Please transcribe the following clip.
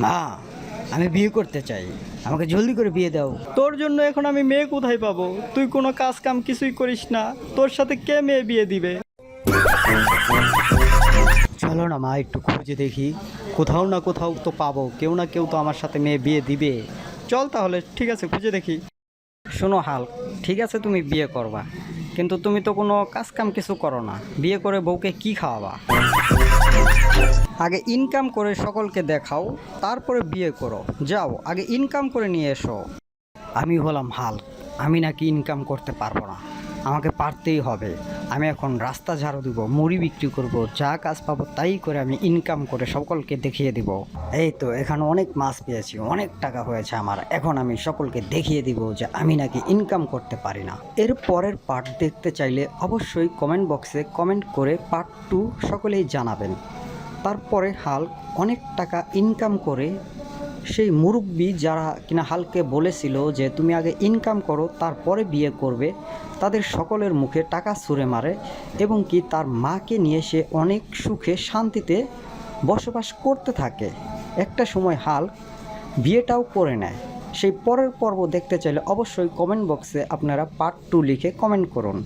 মা আমি বিয়ে করতে চাই। আমাকে জলদি করে বিয়ে দাও। তোর জন্য এখন আমি মেয়ে কোথায় পাবো? তুই কোনো কাজ কাম কিছুই করিস না। তোর সাথে কে মেয়ে বিয়ে দিবে? চলো না মা একটু খুঁজে দেখি। কোথাও না কোথাও তো পাবো। কেউ না কেউ তো আমার সাথে মেয়ে বিয়ে দিবে। চল তাহলে ঠিক আছে খুঁজে দেখি। শোনো হাল ঠিক আছে তুমি বিয়ে করবা। কিন্তু তুমি তো কোনো কাজ কাম কিছু করো না। বিয়ে করে বউকে কি খাওয়াবা? আগে ইনকাম করে সকলকে দেখাও, তারপরে বিয়ে করো। যাও, আগে ইনকাম করে নিয়ে এসো। আমি হলাম হাল, আমি নাকি ইনকাম করতে পারব না। আমাকে পারতেই হবে। আমি এখন রাস্তা ঝাড়ু দিব, মুড়ি বিক্রি করব, যা কাজ পাবো তাই করে আমি ইনকাম করে সকলকে দেখিয়ে দিব। এই তো এখানে অনেক মাছ পেয়েছি, অনেক টাকা হয়েছে আমার। এখন আমি সকলকে দেখিয়ে দিব যে আমি নাকি ইনকাম করতে পারি না। এর পরের পার্ট দেখতে চাইলে অবশ্যই কমেন্ট বক্সে কমেন্ট করে পার্ট টু সকলেই জানাবেন। তারপরে হাল অনেক টাকা ইনকাম করে সেই মুরব্বী যারা কিনা হালকে বলেছিল যে তুমি আগে ইনকাম করো, তারপরে বিয়ে করবে, তাদের সকলের মুখে টাকা ছুঁড়ে মারে এবং কি তার মাকে নিয়ে সে অনেক সুখে শান্তিতে বসবাস করতে থাকে। একটা সময় হাল বিয়েটাও করে নেয়। সেই পরের পর্ব দেখতে চাইলে অবশ্যই কমেন্ট বক্সে আপনারা পার্ট টু লিখে কমেন্ট করুন।